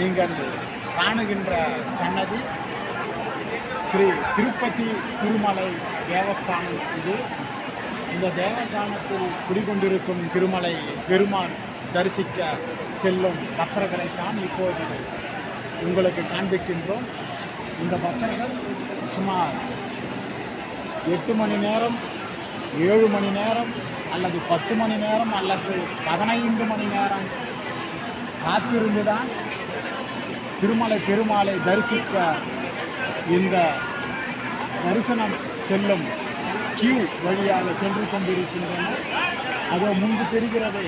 நீங்கள் காணுகின்ற சன்னதி ஸ்ரீ திருப்பதி திருமலை தேவஸ்தானம் இது. இந்த தேவஸ்தானத்தில் குடிகொண்டிருக்கும் திருமலை பெருமான் தரிசிக்க செல்லும் பக்தர்களைத்தான் இப்போது உங்களுக்கு காண்பிக்கின்றோம். இந்த பக்தர்கள் சுமார் எட்டு மணி நேரம் ஏழு மணி நேரம் அல்லது பத்து மணி நேரம் அல்லது பதினைந்து மணி நேரம் காத்திருந்து தான் திருமலை பெருமாளை தரிசிக்க இந்த தரிசனம் செல்லும் கியூ வழியாக சென்று கொண்டிருக்கின்றன. அதோ முன்பு தெரிகிறது.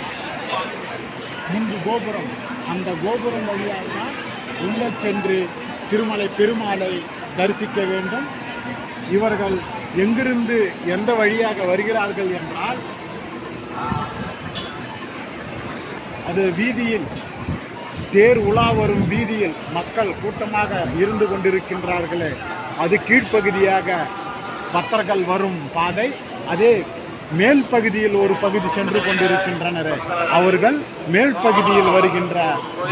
முன்பு கோபுரம். அந்த கோபுரம் வழியாக தான் உள்ளே சென்று திருமலை பெருமாளை தரிசிக்க வேண்டும். இவர்கள் எங்கிருந்து எந்த வழியாக வருகிறார்கள் என்றால் அது வீதியில் தேர் உலா வரும் வீதியில் மக்கள் கூட்டமாக இருந்து கொண்டிருக்கின்றார்களே. அது கீழ்ப்பகுதியாக பக்தர்கள் வரும் பாதை அதே மேல் பகுதியில் ஒரு பகுதி சென்று கொண்டிருக்கின்றனர். அவர்கள் மேல் பகுதியில் வருகின்ற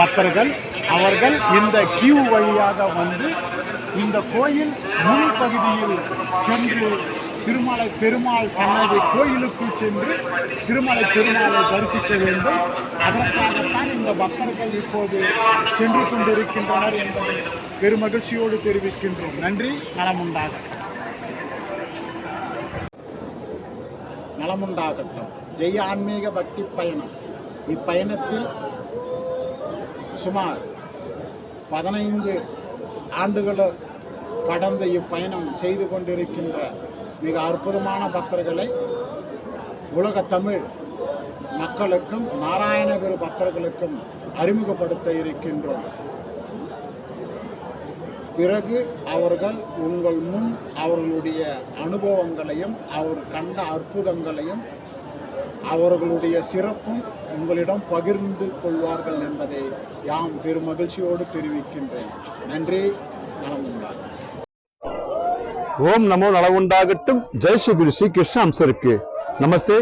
பக்தர்கள் அவர்கள் இந்த கியூ வழியாக வந்து இந்த கோயில் முன் பகுதியில் சென்று திருமலை பெருமாள் சன்னதி கோயிலுக்குள் சென்று திருமலை பெருமாளை தரிசிக்க வேண்டும். அதற்காகத்தான் இந்த பக்தர்கள் இப்போது சென்று கொண்டிருக்கின்றனர் என்பதை பெருமகிழ்ச்சியோடு தெரிவிக்கின்றோம். நன்றி. நலமுண்டாக நலமுண்டாகட்டும். ஜெய் ஆன்மீக பக்தி பயணம். இப்பயணத்தில் சுமார் பதினைந்து ஆண்டுகளும் கடந்த இப்பயணம் செய்து கொண்டிருக்கின்ற மிக அற்புதமான பக்தர்களை உலக தமிழ் மக்களுக்கும் நாராயணபுர பக்தர்களுக்கும் அறிமுகப்படுத்த இருக்கின்றோம். பிறகு அவர்கள் உங்கள் முன் அவர்களுடைய அனுபவங்களையும் அவர் கண்ட அற்புதங்களையும் அவர்களுடைய சிறப்பும் உங்களிடம் பகிர்ந்து கொள்வார்கள் என்பதை யாம் பெருமகிழ்ச்சியோடு தெரிவிக்கின்றேன். நன்றி நலமுண்டாகும் ஓம் நமோ நலவுண்டாகட்டும். ஜெய் ஸ்ரீ குரு ஸ்ரீ கிருஷ்ண அம்சருக்கு நமஸ்தே.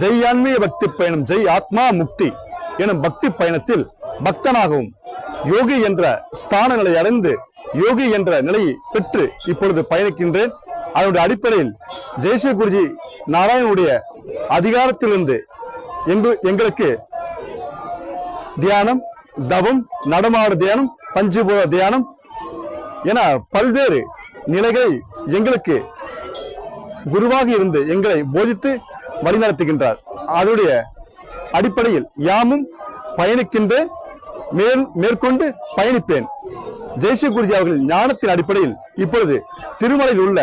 ஜெய் ஆன்மீக பக்தி பயணம் ஜெய் ஆத்மா முக்தி எனும் பக்தி பயணத்தில் பக்தனாகவும் யோகி என்ற ஸ்தான நிலை அடைந்து யோகி என்ற நிலையை பெற்று இப்பொழுது பயணிக்கின்றேன். அதனுடைய அடிப்படையில் ஜெய்ஸ்ரீ குருஜி நாராயணனுடைய அதிகாரத்திலிருந்து எங்கு எங்களுக்கு தியானம் தவம் நடமாடு தியானம் பஞ்சபூத தியானம் என பல்வேறு நிலைகளை எங்களுக்கு குருவாக இருந்து எங்களை போதித்து வழிநடத்துகின்றார். அதனுடைய அடிப்படையில் யாமும் பயணிக்கின்றேன் மேல் மேற்கொண்டு பயணிப்பேன். ஜெய்ஸ்ரீ குருஜி அவர்கள் ஞானத்தின் அடிப்படையில் இப்பொழுது திருமலையில் உள்ள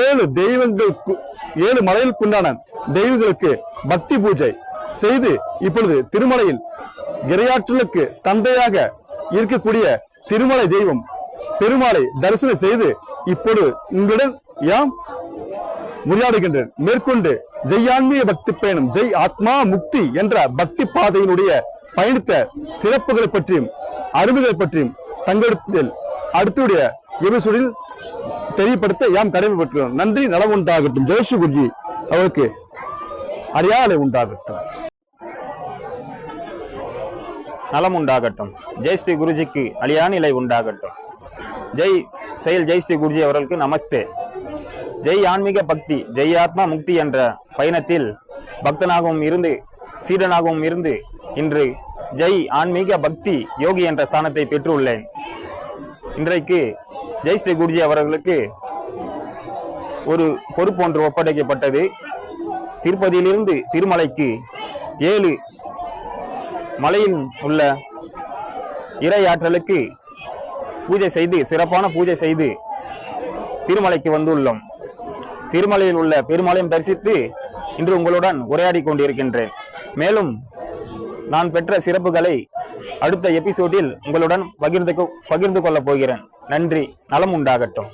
ஏழு தெய்வங்களுக்கு ஏழு மலைகளுக்குண்டான தெய்வங்களுக்கு பக்தி பூஜை செய்து இப்பொழுது திருமலையில் இரையாற்றலுக்கு தந்தையாக இருக்கக்கூடிய திருமலை தெய்வம் பெருமாளை தரிசனம் செய்து இப்பொழுது உங்களுடன் யாம் உரையாடுகின்றேன். மேற்கொண்டு ஜெய் பக்தி பயணம் ஜெய் ஆத்மா முக்தி என்ற பக்தி பாதையினுடைய பயணித்த சிறப்புகளை பற்றியும் அருமைகளை பற்றியும் தங்களிடத்தில் அடுத்துடைய எபிசோடில் தெரியப்படுத்த யாம் கடமைப்பட்டுள்ளோம் நன்றி நலம் உண்டாகட்டும். ஜெயஸ்ரீ குருஜி அவருக்கு அறியாலை உண்டாகட்டும். நலம் உண்டாகட்டும். ஜெய் ஸ்ரீ குருஜிக்கு அழியா நிலை உண்டாகட்டும். ஜெய் செயல் ஜெய் ஸ்ரீ குருஜி அவர்களுக்கு நமஸ்தே. ஜெய் ஆன்மீக பக்தி ஜெய் ஆத்மா முக்தி என்ற பயணத்தில் பக்தனாகவும் இருந்து சீடனாகவும் இருந்து இன்று ஜெய் ஆன்மீக பக்தி யோகி என்ற ஸ்தானத்தை பெற்றுள்ளேன். இன்றைக்கு ஜெய் ஸ்ரீ குருஜி அவர்களுக்கு ஒரு பொறுப்பு ஒன்று ஒப்படைக்கப்பட்டது. திருப்பதியிலிருந்து திருமலைக்கு ஏழு மலையில் உள்ள இறையாற்றலுக்கு பூஜை செய்து சிறப்பான பூஜை செய்து திருமலைக்கு வந்துள்ளோம். திருமலையில் உள்ள பெருமாளையும் தரிசித்து இன்று உங்களுடன் உரையாடி கொண்டிருக்கின்றேன். மேலும் நான் பெற்ற சிறப்புகளை அடுத்த எபிசோடில் உங்களுடன் பகிர்ந்து கொ- பகிர்ந்து கொள்ளப் போகிறேன். நன்றி. நலம் உண்டாகட்டும்.